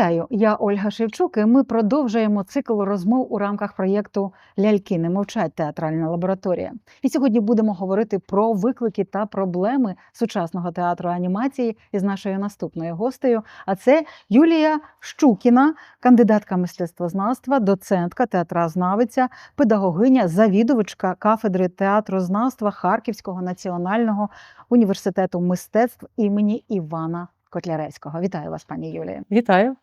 Вітаю, я Ольга Шевчук, і ми продовжуємо цикл розмов у рамках проєкту Ляльки не мовчать театральна лабораторія. І сьогодні будемо говорити про виклики та проблеми сучасного театру анімації із нашою наступною гостею. А це Юлія Щукіна, кандидатка мистецтвознавства, доцентка, театрознавиця, педагогиня, завідувачка кафедри театрознавства Харківського національного університету мистецтв імені Івана Котляревського. Вітаю вас, пані Юлія. Вітаю.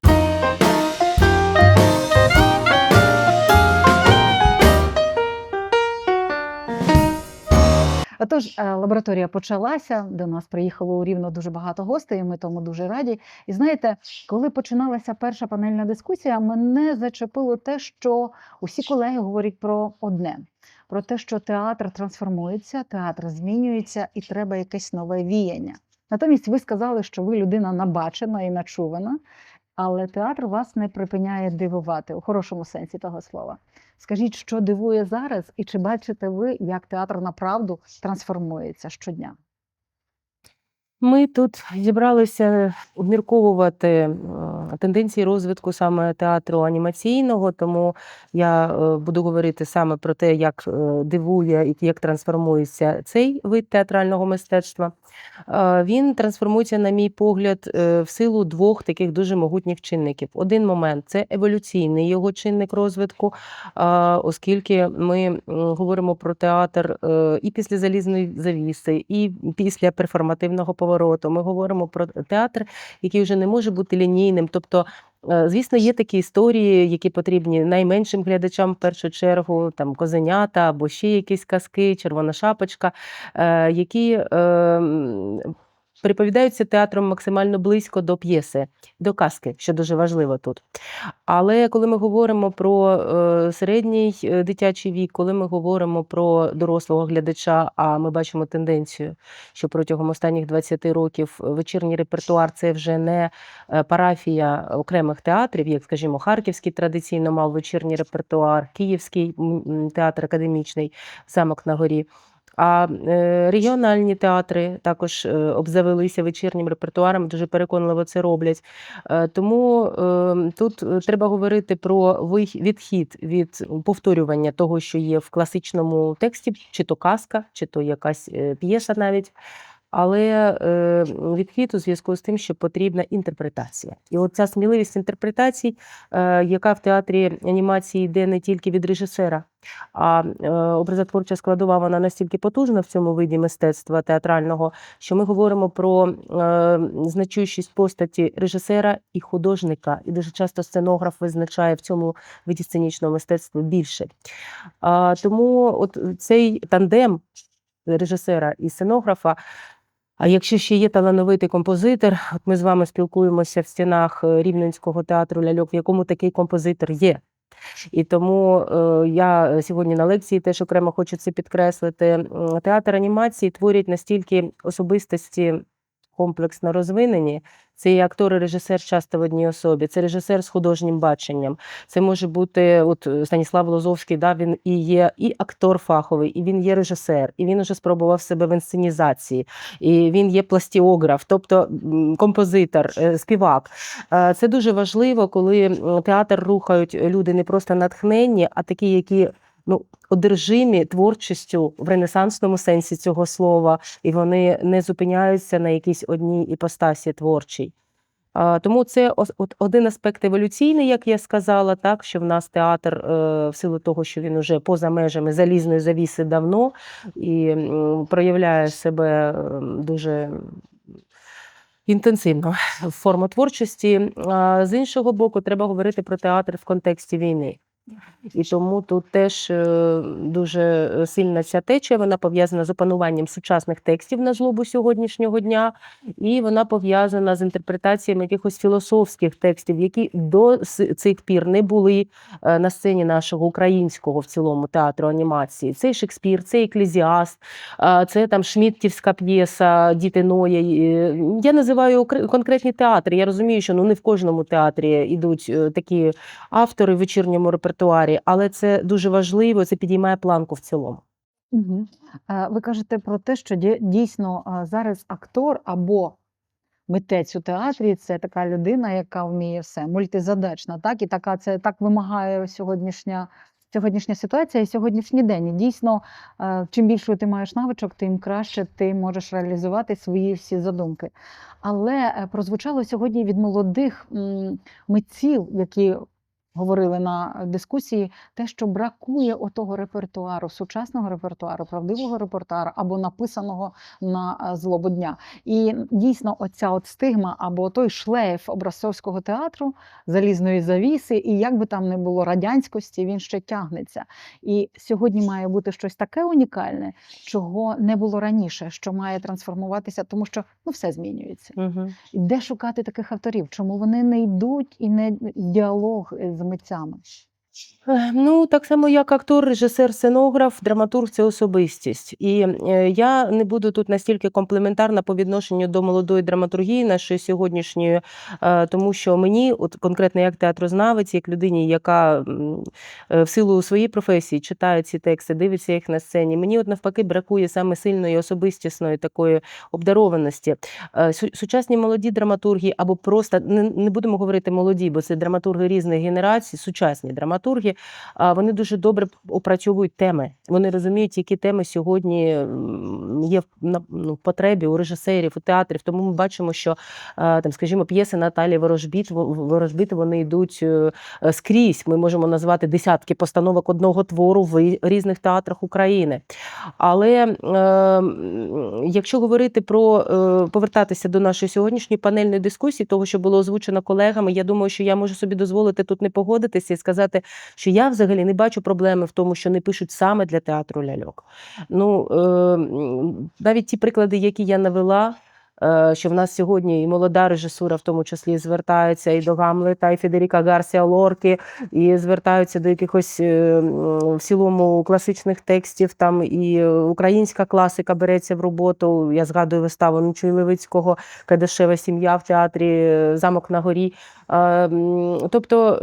Отож, е, лабораторія почалася. До нас приїхало у рівно дуже багато гостей. і Ми тому дуже раді. І знаєте, коли починалася перша панельна дискусія, мене зачепило те, що усі колеги говорять про одне: про те, що театр трансформується, театр змінюється, і треба якесь нове віяння. Натомість ви сказали, що ви людина набачена і начувана, але театр вас не припиняє дивувати у хорошому сенсі того слова. Скажіть, що дивує зараз, і чи бачите ви, як театр направду трансформується щодня? Ми тут зібралися обмірковувати е, тенденції розвитку саме театру анімаційного, тому я е, буду говорити саме про те, як е, дивує і як трансформується цей вид театрального мистецтва. Він трансформується, на мій погляд, в силу двох таких дуже могутніх чинників. Один момент це еволюційний його чинник розвитку, оскільки ми говоримо про театр і після залізної завіси, і після перформативного повороту. Ми говоримо про театр, який вже не може бути лінійним. Тобто, е, звісно, є такі історії, які потрібні найменшим глядачам в першу чергу, там козенята або ще якісь казки, червона шапочка, е, які е, м, приповідаються театром максимально близько до п'єси, до казки, що дуже важливо тут. Але коли ми говоримо про е, середній е, дитячий вік, коли ми говоримо про дорослого глядача, а ми бачимо тенденцію, що протягом останніх 20 років вечірній репертуар це вже не е, парафія окремих театрів, як, скажімо, Харківський традиційно мав вечірній репертуар, Київський театр академічний, замок на горі. А е, регіональні театри також е, обзавелися вечірнім репертуаром, дуже переконливо це роблять. Е, Тому тут треба говорити про відхід від повторювання того, що є в класичному тексті, чи то казка, чи то якась п'єса навіть. Але е, відхід у зв'язку з тим, що потрібна інтерпретація. І от ця сміливість інтерпретацій, е, яка в театрі анімації йде не тільки від режисера, а е, образотворча складова вона настільки потужна в цьому виді мистецтва театрального, що ми говоримо про значущість постаті режисера і художника, і дуже часто сценограф визначає в цьому виді сценічного мистецтва більше. Тому от цей тандем режисера і сценографа. А якщо ще є талановитий композитор, от ми з вами спілкуємося в стінах е, Рівненського театру ляльок, в якому такий композитор є. І тому е, я сьогодні на лекції теж окремо хочу це підкреслити. Театр анімації творять настільки особистості комплексно розвинені. Це і актор, і режисер часто в одній особі, це режисер з художнім баченням. Це може бути от е, Станіслав Лозовський, да, він і є і актор фаховий, і він є режисер, і він уже спробував себе в інсценізації, і він є пластіограф, тобто композитор, е, співак. Е, Це дуже важливо, коли театр рухають люди не просто натхненні, а такі, які ну, одержимі творчістю в ренесансному сенсі цього слова, і вони не зупиняються на якійсь одній іпостасі творчій. Тому це один аспект еволюційний, як я сказала, так що в нас театр е, в силу того, що він уже поза межами залізної завіси давно і проявляє себе е, дуже інтенсивно в форму творчості. А з іншого боку, треба говорити про театр в контексті війни. І тому тут теж е, дуже сильна ця течія, вона пов'язана з опануванням сучасних текстів на злобу сьогоднішнього дня, і вона пов'язана з інтерпретаціями якихось філософських текстів, які до цих пір не були е, на сцені нашого українського в цілому театру анімації. Це Шекспір, це Еклезіаст, е, це там Шміттівська п'єса Діти Ноя. Е, Я називаю конкретні театри. Я розумію, що ну не в кожному театрі йдуть е, такі автори в вечірньому репертуарі, але це дуже важливо, це підіймає планку в цілому. Угу. Ви кажете про те, що дійсно зараз актор або митець у театрі це така людина, яка вміє все, мультизадачна, так і така це так вимагає сьогоднішня. Сьогоднішня ситуація і сьогоднішній день. І дійсно, е, чим більше ти маєш навичок, тим краще ти можеш реалізувати свої всі задумки. Але е, прозвучало сьогодні від молодих митців, які говорили на дискусії, те, що бракує отого репертуару, сучасного репертуару, правдивого репертуару або написаного на е, злобу дня. І дійсно, оця от стигма або той шлейф образцовського театру, залізної завіси, і як би там не було радянськості, він ще тягнеться. І сьогодні має бути щось таке унікальне, чого не було раніше, що має трансформуватися, тому що ну все змінюється. Угу. Де шукати таких авторів? Чому вони не йдуть і не діалог з митцями? Е, Ну, так само, як актор, режисер, сценограф, драматург це особистість. І е, я не буду тут настільки комплементарна по відношенню до молодої драматургії нашої сьогоднішньої, е, тому що мені, от конкретно як театрознавець, як людині, яка е, в силу своєї професії читає ці тексти, дивиться їх на сцені, мені от навпаки бракує саме сильної особистісної такої обдарованості. Сучасні молоді драматурги, або просто не будемо говорити молоді, бо це драматурги різних генерацій, сучасні драматурги, а, вони дуже добре опрацьовують теми. Вони розуміють, які теми сьогодні є в ну, потребі у режисерів, у театрів. Тому ми бачимо, що там, скажімо, п'єси Наталі Ворожбіт, Ворожбіт вони йдуть е, скрізь. Ми можемо назвати десятки постановок одного твору в різних театрах України. Але е, якщо говорити про е, повертатися до нашої сьогоднішньої панельної дискусії, того, що було озвучено колегами, я думаю, що я можу собі дозволити тут не погодитися і сказати, що я взагалі не бачу проблеми в тому, що не пишуть саме для театру ляльок. Ну е, навіть ті приклади, які я навела. е, Що в нас сьогодні і молода режисура, в тому числі, звертаються і до Гамлета, і Федеріка Гарсія Лорки, і звертаються до якихось е, в цілому класичних текстів. Там і українська класика береться в роботу. Я згадую виставу Нечуй Левицького, Кадешева сім'я в театрі Замок на горі. Тобто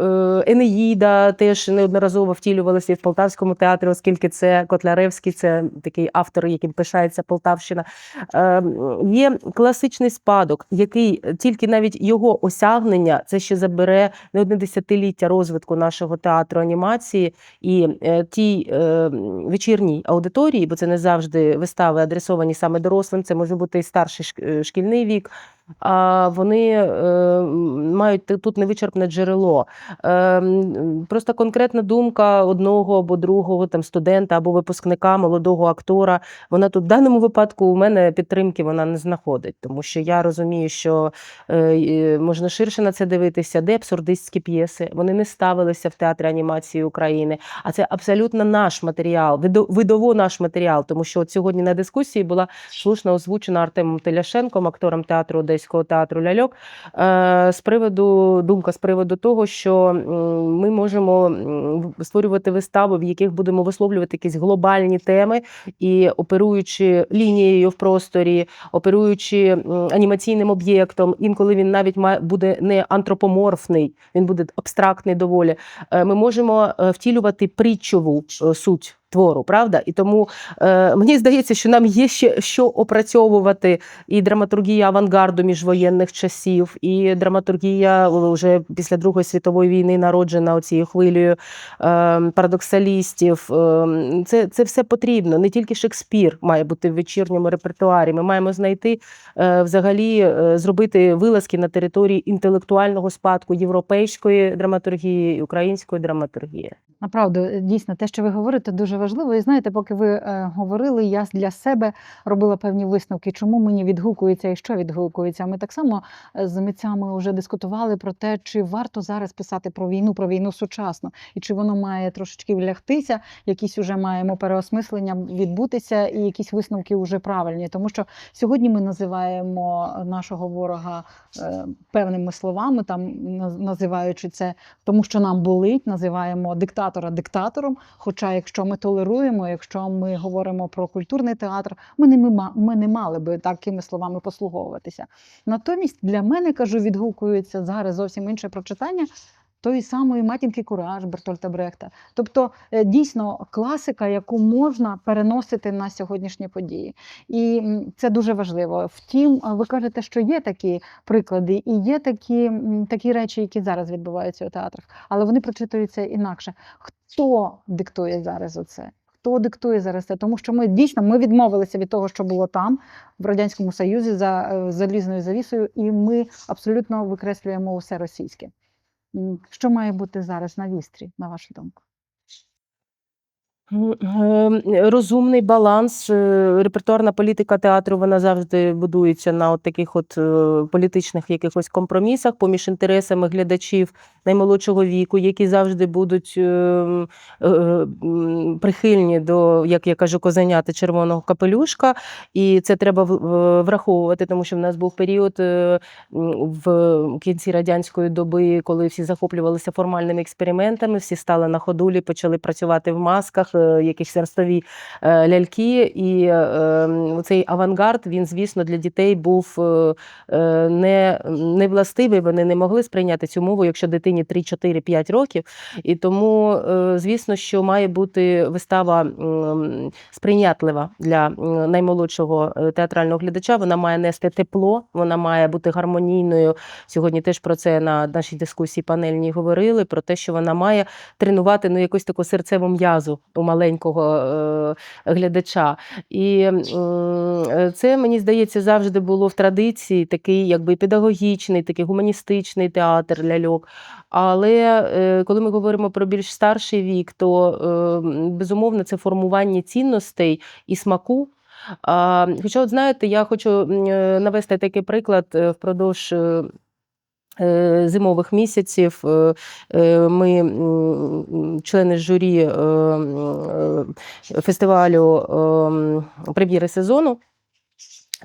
е, Енеїда теж неодноразово втілювалася в Полтавському театрі, оскільки це Котляревський, це такий автор, яким пишається Полтавщина. Е, Є класичний спадок, який тільки навіть його осягнення це ще забере не одне десятиліття розвитку нашого театру анімації і е, тій вечірній аудиторії, бо це не завжди вистави адресовані саме дорослим, це може бути і старший шкільний вік. А вони е, мають тут невичерпне джерело. Е, Просто конкретна думка одного або другого там студента або випускника, молодого актора. Вона тут в даному випадку у мене підтримки вона не знаходить, тому що я розумію, що е, можна ширше на це дивитися, де абсурдистські п'єси. Вони не ставилися в театрі анімації України, а це абсолютно наш матеріал, видово наш матеріал, тому що от сьогодні на дискусії була слушно озвучена Артемом Теляшенком, актором театру Одеського театру Ляльок, е, з приводу думка з приводу того, що ми можемо створювати вистави, в яких будемо висловлювати якісь глобальні теми і оперуючи лінією в просторі, оперуючи анімаційним об'єктом, інколи він навіть буде не антропоморфний, він буде абстрактний доволі. Е, Ми можемо е, втілювати притчову суть. Твору, правда, і тому е, мені здається, що нам є ще що опрацьовувати і драматургія авангарду міжвоєнних часів, і драматургія вже після Другої світової війни народжена цією хвилею е, парадоксалістів. Е, це, це все потрібно. Не тільки Шекспір має бути в вечірньому репертуарі. Ми маємо знайти е, взагалі е, зробити вилазки на території інтелектуального спадку європейської драматургії і української драматургії. Направду, е, дійсно, те, що ви говорите, дуже важливо. І знаєте, поки ви е, говорили, я для себе робила певні висновки, чому мені відгукується і що відгукується. Ми так само е, з митцями вже дискутували про те, чи варто зараз писати про війну, про війну сучасну, і чи воно має трошечки влягтися, якісь уже маємо переосмислення відбутися, і якісь висновки вже правильні. Тому що сьогодні ми називаємо нашого ворога е, певними словами, там називаючи це тому що нам болить, називаємо диктатора диктатором. Хоча, якщо ми толеруємо, якщо ми говоримо про культурний театр, ми не, ми, ми не мали би такими словами послуговуватися. Натомість для мене кажу, відгукується зараз зовсім інше прочитання. Тої самої матінки Кураж Бертольта Брехта. Тобто, е, дійсно класика, яку можна переносити на сьогоднішні події. І це дуже важливо. Втім, ви кажете, що є такі приклади, і є такі, такі речі, які зараз відбуваються у театрах, але вони прочитуються інакше. Хто диктує зараз оце? Хто диктує зараз це? Тому що ми дійсно ми відмовилися від того, що було там, в Радянському Союзі, за е, залізною завісою, і ми абсолютно викреслюємо усе російське. Що має бути зараз на вістрі, на вашу думку? Ем, Розумний баланс. е, Репертуарна політика театру вона завжди будується на от таких от е, політичних якихось компромісах поміж інтересами глядачів наймолодшого віку, які завжди будуть е, м, е, прихильні до, як я кажу, козеняти червоного капелюшка. І це треба враховувати, тому що в нас був період в кінці радянської доби, коли всі захоплювалися формальними експериментами, всі стали на ходулі, почали працювати в масках, якісь ростові е, ляльки. І е, цей авангард, він, звісно, для дітей був е, е, не, не властивий. Вони не могли сприйняти цю мову, якщо дитині 3, 4, 5 років. І тому, е, звісно, що має бути вистава сприйнятлива для наймолодшого е, театрального глядача. Вона має нести тепло, вона має бути гармонійною. Сьогодні теж про це на нашій дискусії панельній говорили: про те, що вона має тренувати ну, якусь таку серцеву м'язу у маленького е, глядача. І е, це, мені здається, завжди було в традиції такий якби педагогічний, такий гуманістичний театр ляльок. Але е, коли ми говоримо про більш старший вік, то е, безумовно це формування цінностей і смаку. Хоча, от знаєте, я хочу е, навести такий приклад е, впродовж. Е, Зимових місяців е, е, ми, члени журі фестивалю прем'єри сезону.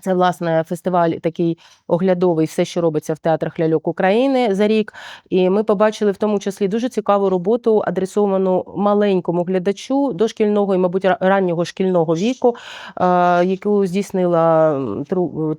Це, власне, фестиваль такий оглядовий, все, що робиться в театрах ляльок України за рік. І ми побачили в тому числі дуже цікаву роботу, адресовану маленькому глядачу дошкільного і, мабуть, раннього шкільного віку, яку здійснила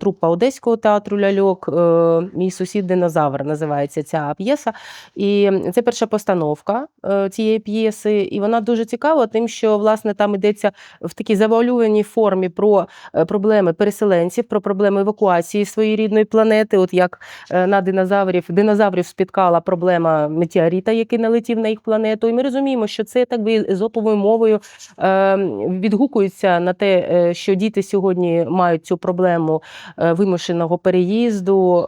трупа Одеського театру ляльок. е, Мій сусід динозавр називається ця п'єса. І це перша постановка е, цієї п'єси. І вона дуже цікава, тим, що власне там йдеться в такій завуальованій формі про е, проблеми переселенців, про проблеми евакуації своєї рідної планети. От як е, на динозаврів динозаврів спіткала проблема метеорита, який налетів на їх планету. І ми розуміємо, що це так би езоповою мовою е, відгукується на те, е, що діти сьогодні мають цю проблему е, вимушеного переїзду.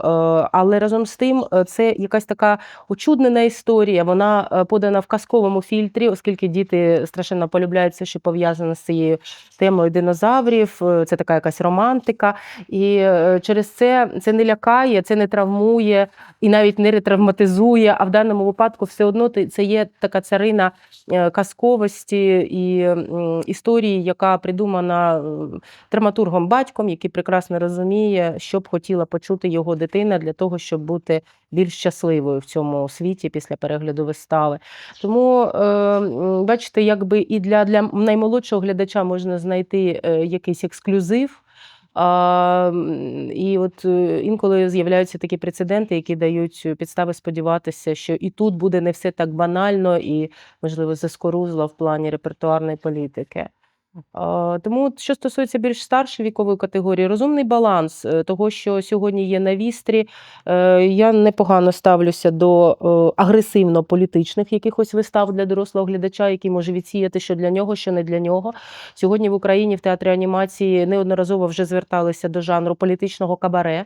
Але разом з тим, це якась така очуднена історія. Вона подана в казковому фільтрі, оскільки діти страшенно полюбляють все, що пов'язане з цією темою динозаврів. Це така якась романтика. І е, через це це не лякає, це не травмує і навіть не ретравматизує. А в даному випадку все одно це є така царина е, казковості і історії, яка придумана е, драматургом батьком, який прекрасно розуміє, що б хотіла почути його дитина для того, щоб бути більш щасливою в цьому світі після перегляду вистави. Тому, е, бачите, якби і для, для наймолодшого глядача можна знайти е, якийсь ексклюзив. А, і от е, інколи з'являються такі прецеденти, які дають підстави сподіватися, що і тут буде не все так банально і, можливо, заскорузло в плані репертуарної політики. Тому, що стосується більш старшої вікової категорії, розумний баланс е, того, що сьогодні є на вістрі. Е, Я непогано ставлюся до е, агресивно-політичних якихось вистав для дорослого глядача, який може відсіяти, що для нього, що не для нього. Сьогодні в Україні в театрі анімації неодноразово вже зверталися до жанру політичного кабаре.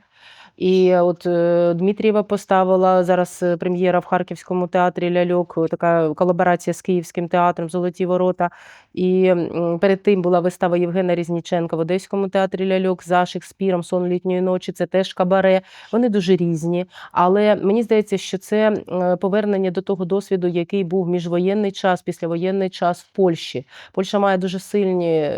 І от е, Дмитрієва поставила зараз е, прем'єра в Харківському театрі ляльок, е, така колаборація з Київським театром Золоті ворота. І перед тим була вистава Євгена Різніченка в Одеському театрі ляльок за Шекспіром Сон літньої ночі. Це теж кабаре. Вони дуже різні. Але мені здається, що це повернення до того досвіду, який був міжвоєнний час, післявоєнний час в Польщі. Польща має дуже сильні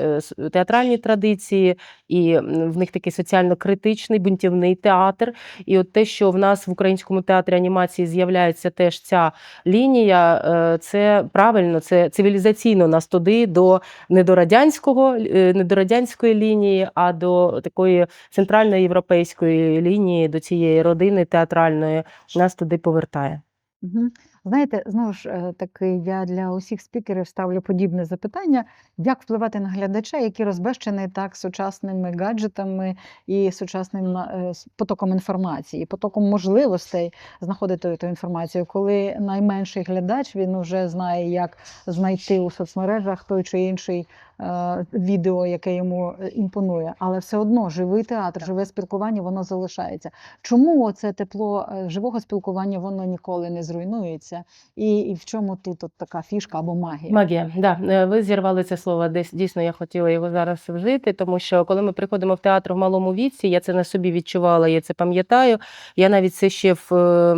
театральні традиції, і в них такий соціально-критичний бунтівний театр. І от те, що в нас в українському театрі анімації з'являється теж ця лінія, е, це правильно, це цивілізаційно нас туди до не до е, радянської лінії, а до такої центральної європейської лінії, до цієї родини театральної, нас туди повертає. Мгм. Знаєте, знову ж е, таки, я для усіх спікерів ставлю подібне запитання: як впливати на глядача, який розбещений так сучасними гаджетами і сучасним е, потоком інформації, потоком можливостей знаходити ту інформацію, коли найменший глядач він вже знає, як знайти у соцмережах той чи інший відео, яке йому е, імпонує, але все одно живий театр, живе спілкування, воно залишається. Чому це тепло е, живого спілкування воно ніколи не зруйнується? І, і в чому тут от така фішка або магія? Магія, да. Е, Ви зірвали це слово. Десь дійсно я хотіла його зараз вжити, тому що коли ми приходимо в театр в малому віці, я це на собі відчувала, я це пам'ятаю. Я навіть це ще в, е,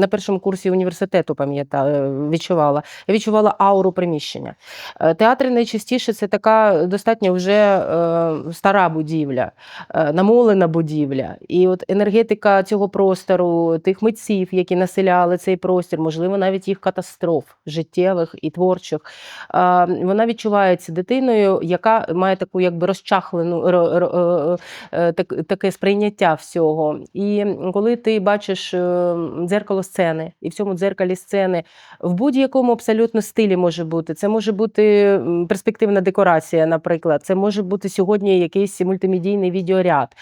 на першому курсі університету пам'ятаю, відчувала. Я відчувала ауру приміщення. Е, Театри найчастіше це така достатньо вже е, стара будівля, е, намолена будівля. І от енергетика цього простору, тих митців, які населяли цей простір, можливо, навіть їх катастроф життєвих і творчих, а, вона відчувається дитиною, яка має таку якби розчахлену ро- ро- е, е, так, таке сприйняття всього. І коли ти бачиш е, дзеркало сцени, і в цьому дзеркалі сцени в будь-якому абсолютно стилі може бути. Це може бути перспективна декорація, наприклад. Це може бути сьогодні якийсь мультимедійний відеоряд,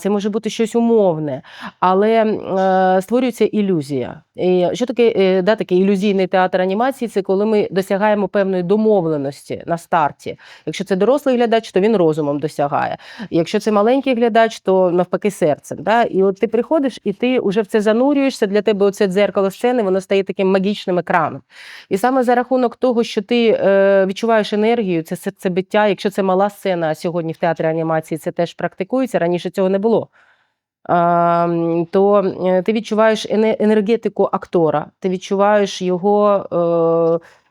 це може бути щось умовне, але е, створюється ілюзія. І що таке е, да, такий ілюзійний театр анімації? Це коли ми досягаємо певної домовленості на старті. Якщо це дорослий глядач, то він розумом досягає. Якщо це маленький глядач, то навпаки серцем. Да? І от ти приходиш, і ти вже в це занурюєшся. Для тебе оце дзеркало сцени, воно стає таким магічним екраном. І саме за рахунок того, що ти е, відчуваєш енергію, це серцебиття. Якщо це мала сцена, а сьогодні в театрі анімації це теж практикується. Раніше цього не було. То е, ти відчуваєш енергетику актора, ти відчуваєш його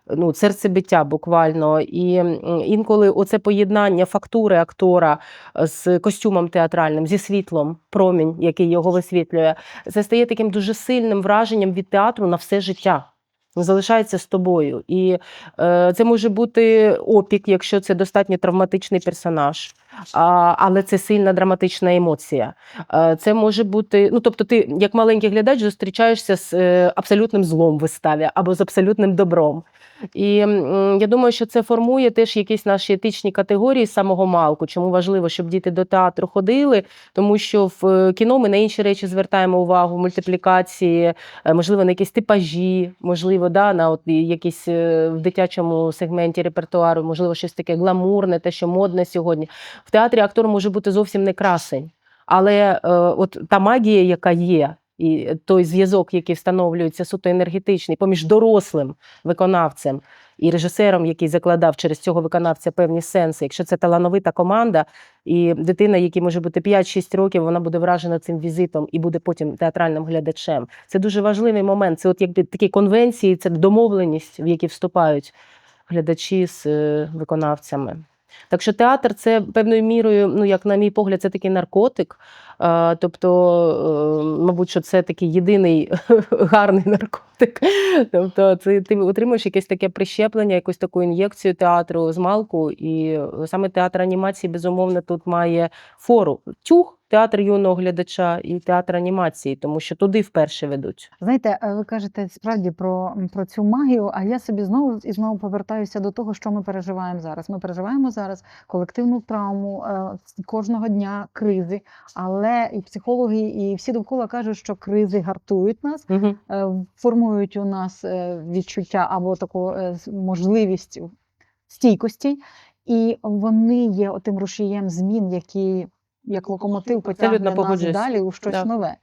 е, ну, серцебиття буквально. І інколи оце поєднання фактури актора з костюмом театральним, зі світлом, промінь, який його висвітлює, це стає таким дуже сильним враженням від театру на все життя. Залишається з тобою. І е, це може бути опік, якщо це достатньо травматичний персонаж, але це сильна драматична емоція. Це може бути, ну тобто, ти як маленький глядач зустрічаєшся з е, абсолютним злом в виставі або з абсолютним добром. І я думаю, що це формує теж якісь наші етичні категорії з самого малку. Чому важливо, щоб діти до театру ходили, тому що в е, кіно ми на інші речі звертаємо увагу, мультиплікації, е, можливо, на якісь типажі, можливо, да, на от якісь в дитячому сегменті репертуару, можливо, щось таке гламурне, те, що модне сьогодні. В театрі актор може бути зовсім не красень. Але е, от та магія, яка є, і той зв'язок, який встановлюється суто енергетичний поміж дорослим виконавцем і режисером, який закладав через цього виконавця певні сенси. Якщо це талановита команда, і дитина, якій може бути 5-6 років, вона буде вражена цим візитом і буде потім театральним глядачем. Це дуже важливий момент. Це от якби такі конвенції, це домовленість, в які вступають глядачі з е, виконавцями. Так що театр це певною мірою, ну як на мій погляд, це такий наркотик. Тобто, е, мабуть, що це такий єдиний гарний наркотик. Тобто, це ти отримуєш якесь таке прищеплення, якусь таку ін'єкцію театру з малку. І саме театр анімації, безумовно, тут має фору. Тюг, театр юного глядача і театр анімації, тому що туди вперше ведуть. Знаєте, е, ви кажете справді про, про цю магію, а я собі знову і знову повертаюся до того, що ми переживаємо зараз. Ми переживаємо зараз колективну травму е, кожного дня кризи, але і психологи, і всі довкола кажуть, що кризи гартують нас, Угу. формують у нас відчуття або таку можливість стійкості, і вони є отим рушієм змін, які як локомотив потягне нас погоджуюсь. далі у щось Да. нове.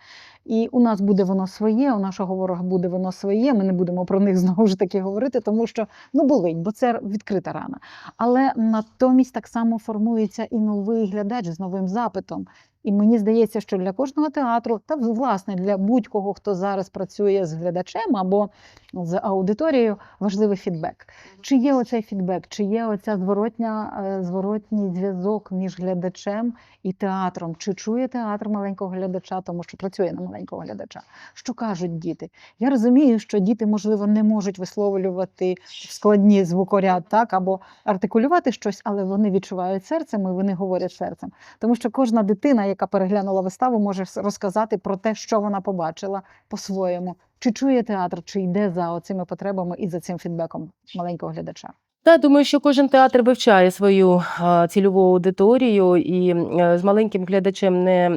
І у нас буде воно своє, у нашого ворога буде воно своє. Ми не будемо про них знову ж таки говорити, тому що ну болить, бо це відкрита рана. Але натомість так само формується і новий глядач з новим запитом. І мені здається, що для кожного театру, та власне для будь-кого, хто зараз працює з глядачем або з аудиторією, важливий фідбек. Чи є оцей фідбек, чи є оця зворотня, е, зворотній зв'язок між глядачем і театром? Чи чує театр маленького глядача, тому що працює на маленького глядача? Що кажуть діти? Я розумію, що діти, можливо, не можуть висловлювати складні звукоряд, так або артикулювати щось, але вони відчувають серцем і вони говорять серцем. Тому що кожна дитина, яка переглянула виставу, може розказати про те, що вона побачила по-своєму. Чи чує театр, чи йде за оцими потребами і за цим фідбеком маленького глядача? Та думаю, що кожен театр вивчає свою цільову аудиторію, і е, з маленьким глядачем не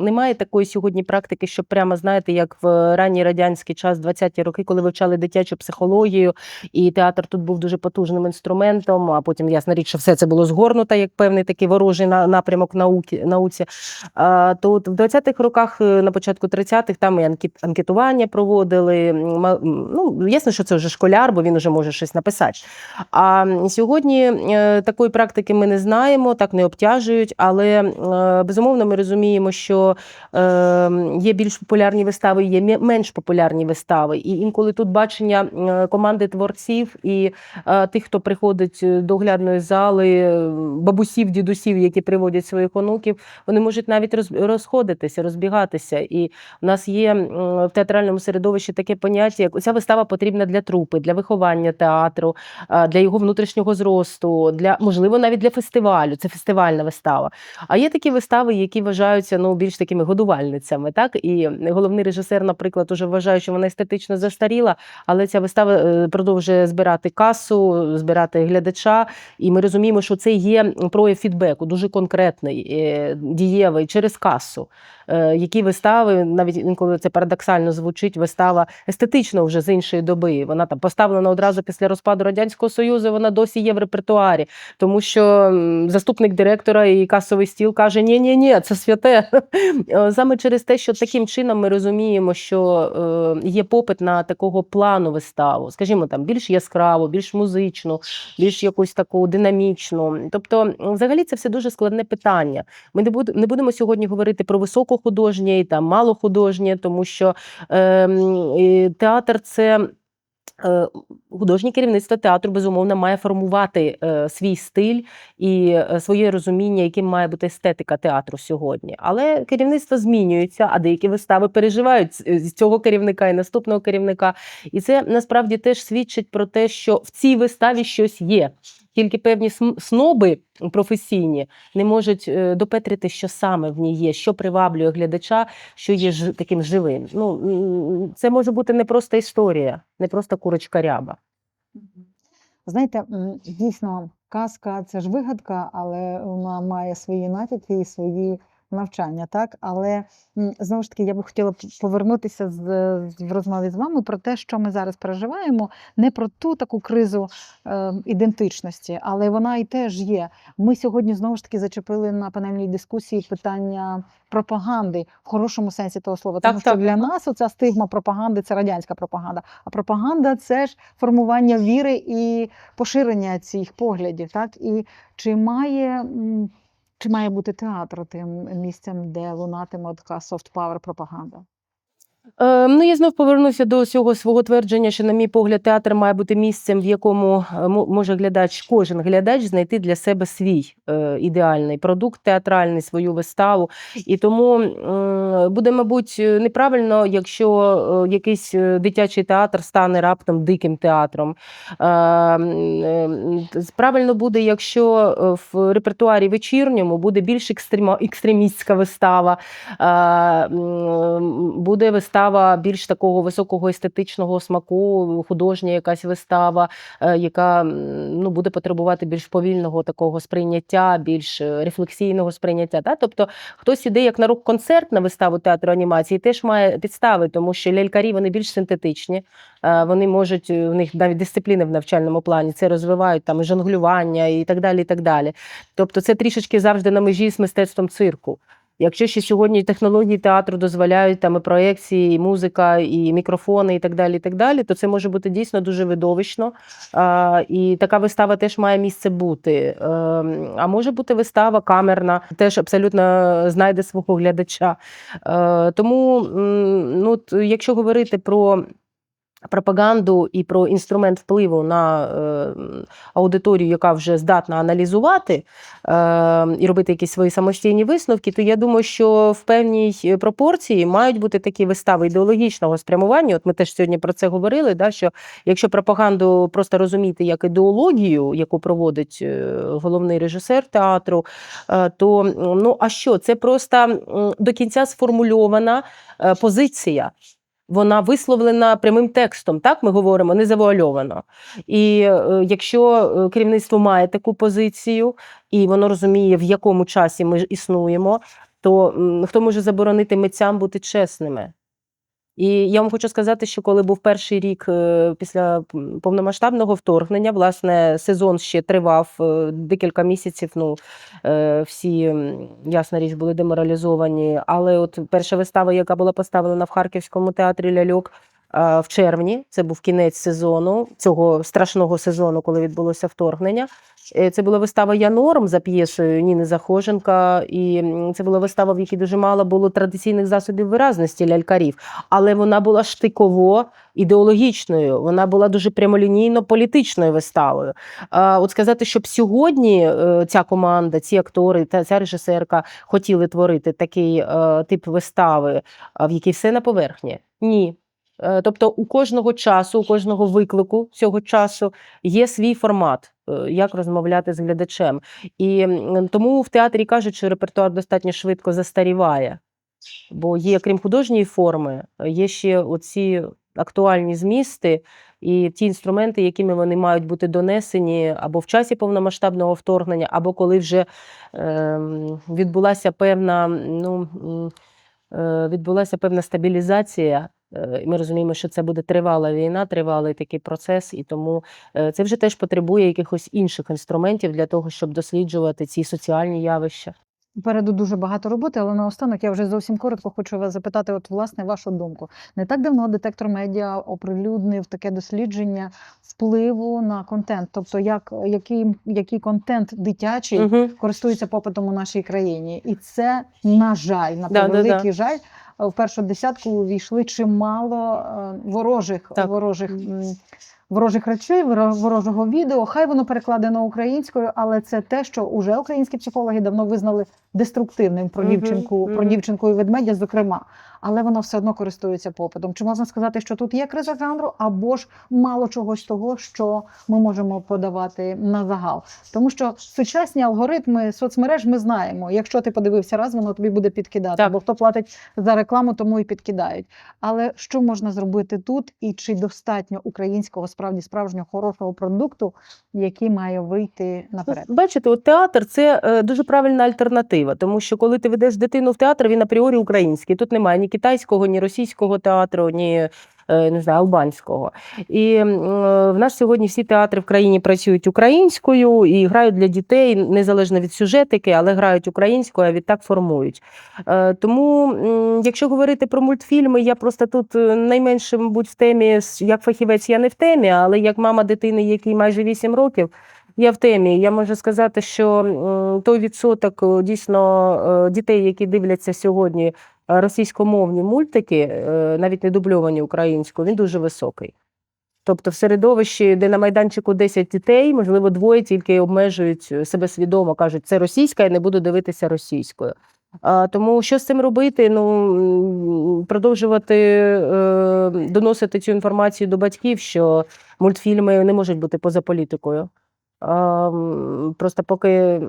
немає такої сьогодні практики, що прямо знаєте, як в ранній радянський час, 20-ті роки, коли вивчали дитячу психологію, і театр тут був дуже потужним інструментом. А потім ясна річ, що все це було згорнуто як певний такий ворожий на- напрямок науки науці. А, то от в 20-х роках, е, на початку 30-х, там і анкет, анкетування проводили. Ну ясно, що це вже школяр, бо він вже може щось написати. А сьогодні е, такої практики ми не знаємо, так не обтяжують, але е, безумовно ми розуміємо, що е, є більш популярні вистави, є менш популярні вистави. І інколи тут бачення команди творців і тих, хто приходить до оглядної зали, бабусів, дідусів, які приводять своїх онуків, вони можуть навіть розходитися, розбігатися. І в нас є в театральному середовищі таке поняття, як ця вистава потрібна для трупи, для виховання театру, а, для його внутрішнього зросту, для можливо навіть для фестивалю. Це фестивальна вистава. А є такі вистави, які вважаються ну більш такими годувальницями. Так і головний режисер, наприклад, уже вважає, що вона естетично застаріла, але ця вистава е, продовжує збирати касу, збирати глядача. І ми розуміємо, що це є прояв фідбеку, дуже конкретний, е, дієвий через касу. Е, Які вистави, навіть інколи це парадоксально звучить, вистава естетично вже з іншої доби. Вона там поставлена одразу після розпаду радянського союзу. Вона досі є в репертуарі, тому що заступник директора і касовий стіл каже: ні, ні, ні, це святе. Е, Саме через те, що таким чином ми розуміємо, що е, є попит на такого плану виставу, скажімо, там більш яскраву, більш музичну, більш якусь таку динамічну. Тобто, взагалі, це все дуже складне питання. Ми не будемо сьогодні говорити про високохудожнє і там малохудожнє, тому що е, театр це. Художнє керівництво театру безумовно має формувати е, свій стиль і е, своє розуміння, яким має бути естетика театру сьогодні. Але керівництво змінюється, а деякі вистави переживають з цього керівника і наступного керівника. І це насправді теж свідчить про те, що в цій виставі щось є. Тільки певні сноби професійні не можуть е, допетрити, що саме в ній є, що приваблює глядача, що є ж таким живим. Ну це може бути не просто історія, не просто курочка ряба. Знаєте, дійсно, казка це ж вигадка, але вона має свої натяки і свої навчання, так? Але знову ж таки, я би хотіла повернутися з, в розмові з вами про те, що ми зараз переживаємо, не про ту таку кризу е, ідентичності, але вона і теж є. Ми сьогодні знову ж таки зачепили на панельній дискусії питання пропаганди в хорошому сенсі того слова. Так, Тому що так. для нас оця стигма пропаганди це радянська пропаганда. А пропаганда це ж формування віри і поширення цих поглядів. Так? І чи має, чи має бути театр тим місцем, де лунатиме така soft power пропаганда? Е, ну, я знов повернуся до цього свого твердження, що, на мій погляд, театр має бути місцем, в якому е, може глядач, кожен глядач знайти для себе свій е, ідеальний продукт театральний, свою виставу. І тому буде, мабуть, неправильно, якщо якийсь дитячий театр стане раптом диким театром. Правильно буде, якщо в репертуарі вечірньому буде більш екстремістська вистава, буде вистава більш такого високого естетичного смаку, художня якась вистава, е, яка ну, буде потребувати більш повільного такого сприйняття, більш е, рефлексійного сприйняття. Та? Тобто хтось іде як на рок-концерт на виставу театру анімації, теж має підстави, тому що лялькарі вони більш синтетичні, е, вони можуть, в них навіть дисципліни в навчальному плані це розвивають там і жонглювання і так далі. і так далі. Тобто це трішечки завжди на межі з мистецтвом цирку. Якщо ще сьогодні технології театру дозволяють там і проекції, і музика, і мікрофони, і так далі, і так далі, то це може бути дійсно дуже видовищно. А, і така вистава теж має місце бути. Ем, а може бути вистава камерна, теж абсолютно знайде свого глядача. Е, тому, ну, якщо говорити про пропаганду і про інструмент впливу на е, аудиторію, яка вже здатна аналізувати е, і робити якісь свої самостійні висновки, то я думаю, що в певній е, пропорції мають бути такі вистави ідеологічного спрямування. От ми теж сьогодні про це говорили. Да, що якщо пропаганду просто розуміти як ідеологію, яку проводить е, головний режисер театру, е, то ну а що? Це просто до кінця сформульована е, позиція. Вона висловлена прямим текстом, так ми говоримо, не завуальовано. І е, якщо е, керівництво має таку позицію, і воно розуміє, в якому часі ми існуємо, то м, хто може заборонити митцям бути чесними? І я вам хочу сказати, що коли був перший рік е, після повномасштабного вторгнення, власне, сезон ще тривав е, декілька місяців. Ну е, всі, ясна річ, були деморалізовані. Але от перша вистава, яка була поставлена в Харківському театрі Ляльок в червні, це був кінець сезону, цього страшного сезону, коли відбулося вторгнення. Е, Це була вистава Я норм за п'єсою Ніни Захоженка, і це була вистава, в якій дуже мало було традиційних засобів виразності лялькарів, але вона була штиково ідеологічною, вона була дуже прямолінійно політичною виставою. От сказати, щоб сьогодні е, ця команда, ці актори та ця режисерка хотіли творити такий е, тип вистави, в якій все на поверхні. Ні. Е, Тобто у кожного часу, у кожного виклику цього часу є свій формат, е, як розмовляти з глядачем. І тому в театрі кажуть, що репертуар достатньо швидко застаріває. Бо є, крім художньої форми, е, є ще оці актуальні змісти і ті інструменти, якими вони мають бути донесені або в часі повномасштабного вторгнення, або коли вже ем, відбулася певна, ну, е, відбулася певна стабілізація. Е, і Ми розуміємо, що це буде тривала війна, тривалий такий процес, і тому е, це вже теж потребує якихось інших інструментів для того, щоб досліджувати ці соціальні явища. Попереду дуже багато роботи, але наостанок я вже зовсім коротко хочу вас запитати, от власне вашу думку. Не так давно детектор медіа оприлюднив таке дослідження впливу на контент, тобто як який, який контент дитячий Угу. користується попитом у нашій країні, і це на жаль, на Да, да, да. жаль. В першу десятку увійшли чимало е, ворожих Так. ворожих ворожих речей, воро- ворожого відео. Хай воно перекладено українською, але це те, що уже українські психологи давно визнали деструктивним про дівчинку, про дівчинку і ведмедя, зокрема. Але воно все одно користується попитом. Чи можна сказати, що тут є криза жанру, або ж мало чогось того, що ми можемо подавати на загал? Тому що сучасні алгоритми соцмереж ми знаємо. Якщо ти подивився раз, воно тобі буде підкидати. Так. Бо хто платить за рекламу, тому і підкидають. Але що можна зробити тут, і чи достатньо українського справді справжнього хорошого продукту, який має вийти наперед? Бачите, от театр це е, дуже правильна альтернатива, тому що коли ти ведеш дитину в театр, він апріорі український. Тут немає ні китайського, ні російського театру, ні не знаю, албанського. І е, в нас сьогодні всі театри в країні працюють українською і грають для дітей незалежно від сюжетики, але грають українською, а відтак формують. Е, Тому, якщо говорити про мультфільми, я просто тут е, найменше, мабуть, в темі, як фахівець, я не в темі, але як мама дитини, якій майже 8 років. Я в темі. Я можу сказати, що той відсоток е, дійсно е, дітей, які дивляться сьогодні е, російськомовні мультики, е, навіть не дубльовані українською, він дуже високий. Тобто в середовищі, де на майданчику 10 дітей, можливо, двоє тільки обмежують себе свідомо, кажуть, це російська, я не буду дивитися російською. Тому що з цим робити? Ну продовжувати е, доносити цю інформацію до батьків, що мультфільми не можуть бути поза політикою. Просто поки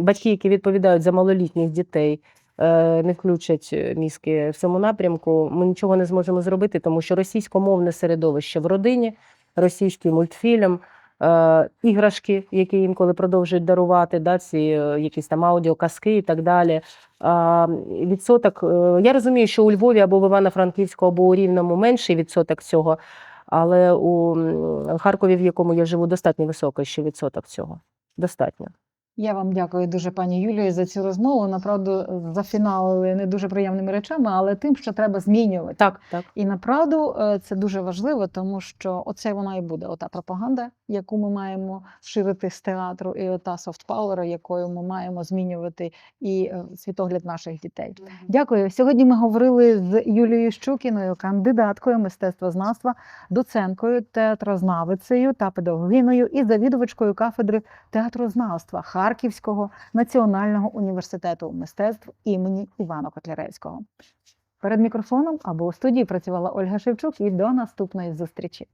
батьки, які відповідають за малолітніх дітей, не включать е, мізки в цьому напрямку, ми нічого не зможемо зробити, тому що російськомовне середовище в родині, російський мультфільм, е, іграшки, які інколи продовжують дарувати, да, ці е, якісь там аудіоказки і так далі. Відсоток, е, я розумію, що у Львові або в Івано-Франківську, або у Рівному менший відсоток цього. Але у Харкові, в якому я живу, достатньо високий ще відсоток цього. Достатньо. Я вам дякую дуже, пані Юлію, за цю розмову. Направду зафіналили не дуже приємними речами, але тим, що треба змінювати. Так, так. І направду е, це дуже важливо, тому що оце вона і буде ота пропаганда, яку ми маємо ширити з театру, і ота power, якою ми маємо змінювати і е, світогляд наших дітей. Дякую. Сьогодні ми говорили з Юлією Щукіною, кандидаткою мистецтвознавства, доценткою, театрознавицею та педагогиною і завідувачкою кафедри театрознавства Харківського національного університету мистецтв імені Івана Котляревського. Перед мікрофоном або у студії працювала Ольга Шевчук і до наступної зустрічі.